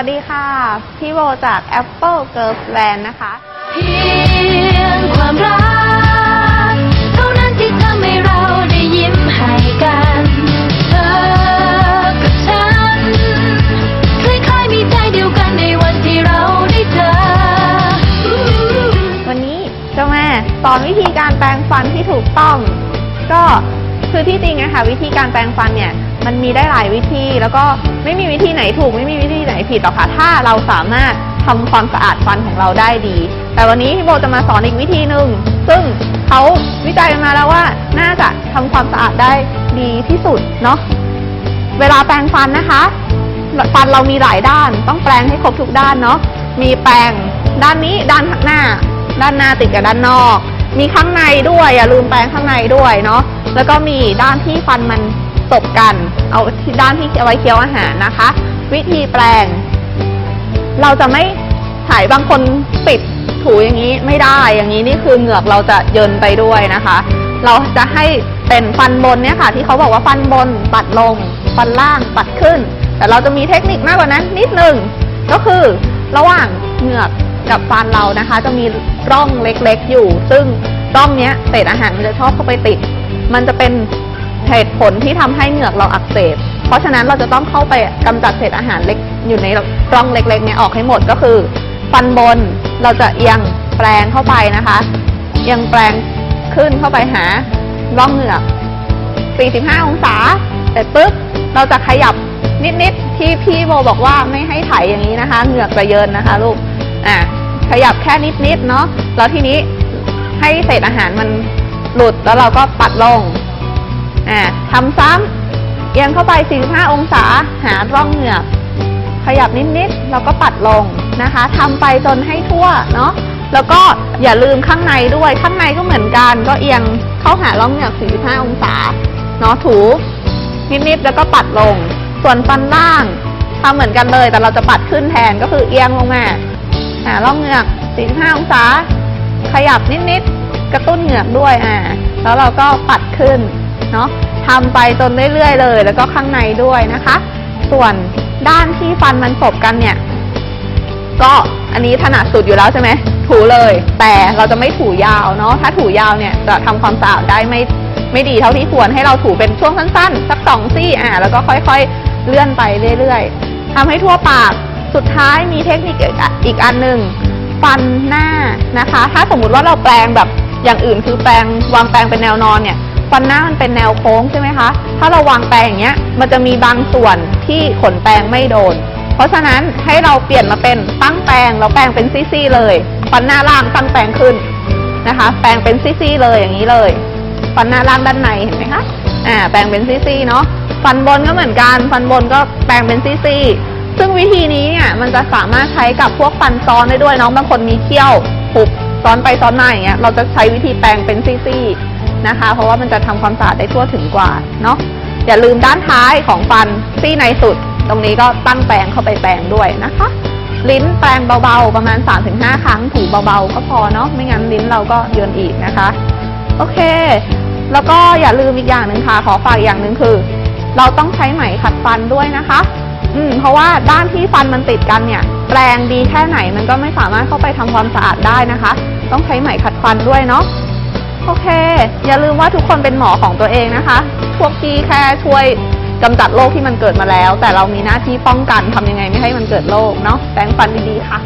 วัสดีค่ะ พี่โบจาก Apple Girls Land นะคะ เพียงความรัก เท่านั้นที่ทำให้เราได้ยิ้มให้กัน เธอกับฉัน คล้ายๆมีใจเดียวกันในวันที่เราได้เจอ วันนี้เจ้าแม่สอนวิธีการแปรงฟันที่ถูกต้อง ก็คือที่จริงนะคะวิธีการแปรงฟันเนี่ย มันมีได้หลายวิธี แล้วก็ไม่มีวิธีไหนถูกไม่มีวิธีไหน ผิดหรอกค่ะ ถ้าเราสามารถทำความสะอาดฟันของเราได้ดี แต่วันนี้พี่โบจะมาสอนอีกวิธีหนึ่งซึ่งเขาวิจัยมาแล้วว่าน่าจะทำความสะอาดได้ดีที่สุดเนาะเวลาแปรงฟันนะคะ ฟันเรามีหลายด้าน ต้องแปรงให้ครบทุกด้านเนาะมีแปรงด้านนี้ด้านข้างหน้า ด้านหน้าติดกับด้านนอก มีข้างในด้วยอย่าลืมแปรงข้างในด้วยเนาะแล้วก็มีด้านที่ฟันมันตบกัน เอาด้านที่เอาไว้เคี้ยวอาหารนะคะ วิธีแปรงเราจะไม่ถ่ายบางคนปิดถูอย่างนี้ไม่ได้อย่างนี้นี่คือเหงือกเราจะเยินไปด้วยนะคะ เราจะให้เป็นฟันบนเนี่ยค่ะ ที่เขาบอกว่าฟันบนปัดลง ฟันล่างปัดขึ้น แต่เราจะมีเทคนิคมากกว่านั้นนิดหนึ่งก็คือระหว่างเหงือกกับฟันเรานะคะ จะมีร่องเล็กๆอยู่ ซึ่งร่องเนี้ยเศษอาหารมันจะชอบเข้าไปติด มันจะเป็นเหตุผลที่ทำให้เหงือกเราอักเสบ เพราะฉะนั้นเราจะต้องเข้าไปกำจัดเศษอาหารเล็กอยู่ในร่องเล็กๆเนี่ยออกให้หมดก็คือ ฟันบนเราจะเอียงแปลงเข้าไปนะคะ เอียงแปลงขึ้นเข้าไปหาร่องเหงือก 45 องศาเสร็จปุ๊บเราจะขยับนิดๆที่พี่โบบอกว่าไม่ให้ไถอย่างนี้นะคะ เหงือกจะเยินนะคะ ลูกอะขยับแค่นิดๆเนาะแล้วทีนี้ให้เศษอาหารมันหลุดแล้วเราก็ปัดลงอะทำซ้ำ เอียงเข้าไป 45 องศาหาร่องเหงือก ขยับนิดๆแล้วก็ปัดลงนะคะทำไปจนให้ทั่วเนาะแล้วก็อย่าลืมข้างในด้วยข้างในก็เหมือนกัน ก็เอียงเข้าหาร่องเหงือก 45 องศาเนาะถูนิดๆแล้วก็ปัดลง ส่วนฟันล่างทำเหมือนกันเลย แต่เราจะปัดขึ้นแทนก็คือเอียงลงมาหาร่องเหงือก 45 องศา ขยับนิดๆกระตุ้นเหงือกด้วยอ่าแล้วเราก็ปัดขึ้น เนาะทำไปจนเรื่อยๆเลย แล้วก็ข้างในด้วยนะคะ ส่วนด้านที่ฟันมันสบกันเนี่ย ก็อันนี้ถนัดสุดอยู่แล้วใช่ไหมถูเลย แต่เราจะไม่ถูยาวเนาะถ้าถูยาวเนี่ยจะทำความสะอาดได้ไม่ไม่ดีเท่าที่ควรให้เราถูเป็นช่วงสั้นๆ สักสองซี่อะแล้วก็ค่อยๆเลื่อนไปเรื่อยๆทำให้ทั่วปากสุดท้ายมีเทคนิคอีกอีกอันหนึ่งฟันหน้านะคะ ถ้าสมมุติว่าเราแปลงแบบอย่างอื่นคือแปลงวางแปลงเป็นแนวนอนเนี่ย ฟันหน้ามันเป็นแนวโค้งใช่ไหมคะ ถ้าเราวางแปลงอย่างเงี้ย มันจะมีบางส่วนที่ขนแปลงไม่โดน เพราะฉะนั้นให้เราเปลี่ยนมาเป็นตั้งแปลงแล้วแปลงเป็นซี่ๆเลย ฟันหน้าล่างตั้งแปลงขึ้นนะคะ แปลงเป็นซี่ๆเลยอย่างนี้เลย ฟันหน้าล่างด้านในเห็นไหมคะ อ่า แปลงเป็นซี่ๆเนาะ ฟันบนก็เหมือนกัน ฟันบนก็แปลงเป็นซี่ๆซึ่งวิธีนี้เนี่ยมันจะสามารถใช้กับพวกฟันซ้อนได้ด้วยเนาะบางคนมีเขี้ยวหุบซ้อนไปซ้อนมาอย่างเงี้ย เราจะใช้วิธีแปลงเป็นซี่ๆ นะคะ เพราะว่ามันจะทำความสะอาดได้ทั่วถึงกว่าเนาะอย่าลืมด้านท้ายของฟันซี่ในสุด ตรงนี้ก็ตั้งแปรงเข้าไปแปรงด้วยนะคะ ลิ้นแปรงเบาๆประมาณ 3-5 ครั้งถูเบาๆก็พอเนาะไม่งั้นลิ้นเราก็เยินอีกนะคะ โอเค แล้วก็อย่าลืมอีกอย่างหนึ่งค่ะ ขอฝากอีกอย่างหนึ่งคือ เราต้องใช้ไหมขัดฟันด้วยนะคะ อืมเพราะว่าด้านที่ฟันมันติดกันเนี่ยแปรงดีแค่ไหนมันก็ไม่สามารถเข้าไปทำความสะอาดได้นะคะ ต้องใช้ไหมขัดฟันด้วยเนาะ โอเค อย่าลืมว่าทุกคนเป็นหมอของตัวเองนะคะ พวกพี่แค่ช่วยกำจัดโรคที่มันเกิดมาแล้ว แต่เรามีหน้าที่ป้องกันทำยังไงไม่ให้มันเกิดโรคเนาะแปรงฟันดีๆค่ะ